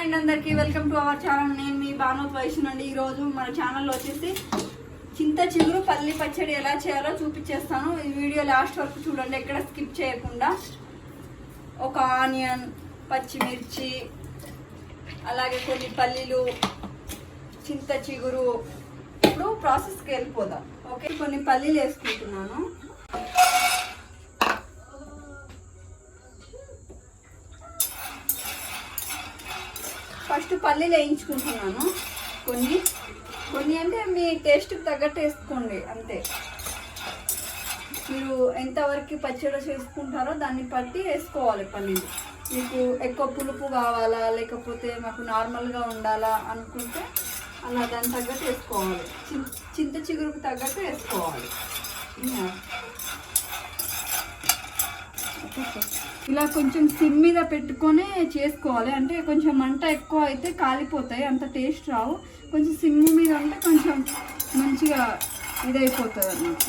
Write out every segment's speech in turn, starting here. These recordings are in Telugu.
అండ్ అందరికీ వెల్కమ్ టు అవర్ ఛానల్. నేను మీ భానోత్ వైష్ణు నుండి ఈరోజు మన ఛానల్లో వచ్చేసి చింత చిగురు పల్లి పచ్చడి ఎలా చేయాలో చూపించేస్తాను. ఈ వీడియో లాస్ట్ వరకు చూడండి. ఎక్కడ స్కిప్ చేయకుండా ఒక ఆనియన్ పచ్చిమిర్చి అలాగే కొన్ని పల్లీలు చింత చిగురు. ఇప్పుడు ప్రాసెస్కి వెళ్ళిపోదాం. ఓకే కొన్ని పల్లీలు వేసుకుంటున్నాను. ఫస్ట్ పల్లీలు వేయించుకుంటున్నాను. కొన్ని. కొన్ని అంటే మీ టేస్ట్కి తగ్గట్టు వేసుకోండి అంతే. మీరు ఎంతవరకు పచ్చడి చేసుకుంటారో దాన్ని బట్టి వేసుకోవాలి పల్లీలు. మీకు ఎక్కువ పులుపు కావాలా లేకపోతే మాకు నార్మల్గా ఉండాలా అనుకుంటే అలా దాని తగ్గట్టు వేసుకోవాలి. చింత చిగురుకు తగ్గట్టు వేసుకోవాలి. ఓకే ఇలా కొంచెం సిమ్ మీద పెట్టుకొని చేసుకోవాలి. అంటే కొంచెం మంట ఎక్కువ అయితే కాలిపోతాయి. అంత టేస్ట్ రావు. కొంచెం సిమ్ మీద అంటే కొంచెం మంచిగా ఇదైపోతుంది అన్నమాట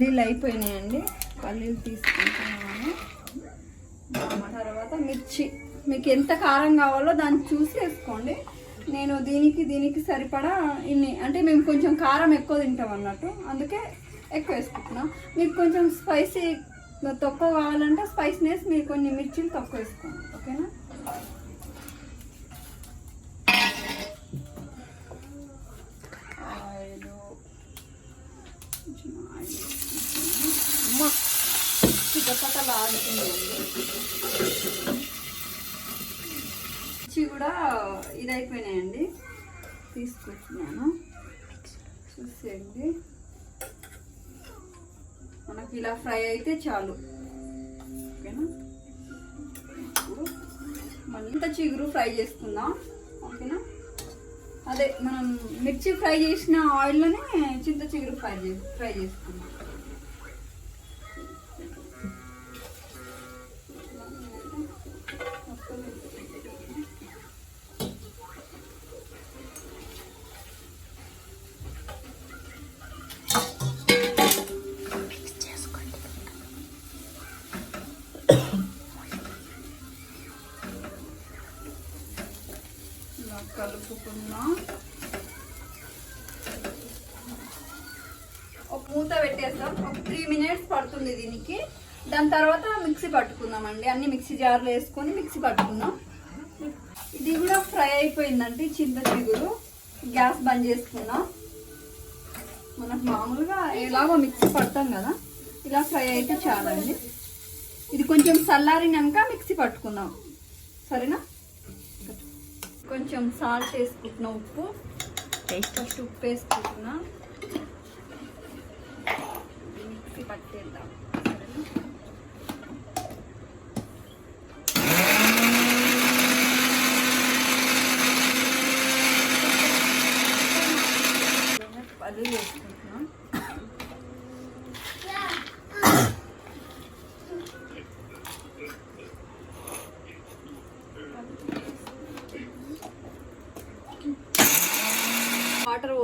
నీళ్ళు అయిపోయినాయండి. పల్లీలు తీసుకుంటున్నాను. తర్వాత మిర్చి. మీకు ఎంత కారం కావాలో దాన్ని చూసి వేసుకోండి. నేను దీనికి దీనికి సరిపడా ఇన్ని. అంటే మేము కొంచెం కారం ఎక్కువ తింటాం అన్నట్టు. అందుకే ఎక్కువ వేసుకుంటున్నాం. మీకు కొంచెం స్పైసీ తక్కువ కావాలంటే స్పైసీనెస్ మీరు కొన్ని మిర్చిలు తక్కువ వేసుకోండి ఓకేనా? చిటపటలు మిర్చి కూడా ఇదైపోయినాయండి. తీసుకొచ్చినాను. చూసేయండి. ఇలా ఫ్రై అయితే చాలు. ఓకేనా? ఇప్పుడు మళ్ళీ ఇంత చిగురు ఫ్రై చేసుకుందాం. ఓకేనా? అదే మనం మిర్చి ఫ్రై చేసిన ఆయిల్లోనే చింత చిగురు ఫ్రై చే ఫ్రై చేసుకుందాం. కలుపుకున్నా. ఒక మూత పెట్టేస్తాం ఒక త్రీ మినిట్స్ పడుతుంది దీనికి. దాని తర్వాత మిక్సీ పట్టుకుందామండి. అన్ని మిక్సీ జార్లో వేసుకొని మిక్సీ పట్టుకుందాం. ఇది కూడా ఫ్రై అయిపోయిందండి చింత చిగురు. గ్యాస్ బంద్ చేసుకుందాం. మనకు మామూలుగా ఎలాగో మిక్సీ పడతాం కదా ఇలా ఫ్రై అయితే చాలండి. ఇది కొంచెం చల్లారినాక మిక్సీ పట్టుకుందాం. సరేనా? కొంచెం సాల్ట్ వేసుకుంటున్నా ఉప్పు. ఫస్ట్ ఉప్పు వేసుకుంటున్నా. మిక్సీ పట్టేద్దాం సరేనా? పల్లీలు వేసుకుంటున్నాం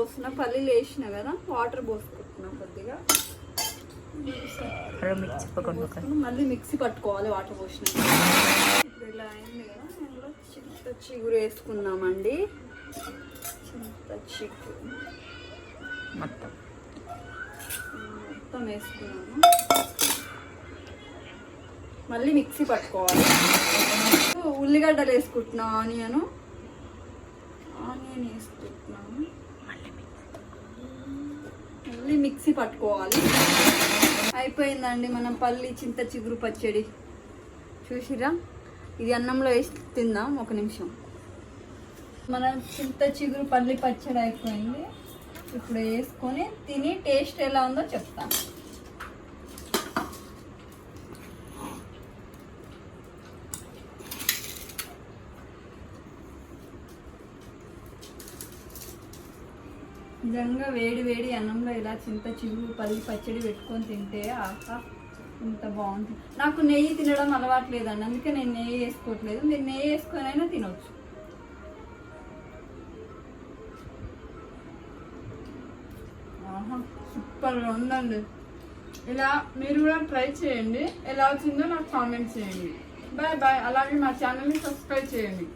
పోస్తున్నా పల్లీలు వేసిన కదా వాటర్ పోసుకుంటున్నా కొద్దిగా. మళ్ళీ మిక్సీ పట్టుకోవాలి వాటర్ పోసిన ఇప్పుడు ఇలా అయింది కదా ఇందులో చింత చిగురు వేసుకుందామండి. చింత చిగురు. మొత్తం. మొత్తం వేసుకున్నాను మళ్ళీ మిక్సీ పట్టుకోవాలి. ఉల్లిగడ్డలు వేసుకుంటున్నా ఆనియన్. ఆనియన్ వేసుకుంటున్నాను మళ్ళీ మిక్సీ పట్టుకోవాలి. అయిపోయిందండి మనం పల్లి చింత చిగురు పచ్చడి. చూసిరా ఇది అన్నంలో వేసి తిందాం ఒక నిమిషం. మన చింత చిగురు పల్లి పచ్చడి అయిపోయింది. ఇప్పుడు వేసుకొని తిని టేస్ట్ ఎలా ఉందో చెప్తాను. నిజంగా వేడి వేడి అన్నంలో ఇలా చింత చిగురు పల్లి పచ్చడి పెట్టుకొని తింటే ఆహా ఇంత బాగుంటుంది నాకు నెయ్యి తినడం అలవాట్లేదండి అందుకే నేను నెయ్యి వేసుకోవట్లేదు. మీరు నెయ్యి వేసుకొని అయినా తినవచ్చు ఆహా సూపర్గా ఉందండి. ఇలా మీరు కూడా ట్రై చేయండి. ఎలా వచ్చిందో నాకు కామెంట్ చేయండి. Bye bye. అలాగే మా ఛానల్ని సబ్స్క్రైబ్ చేయండి.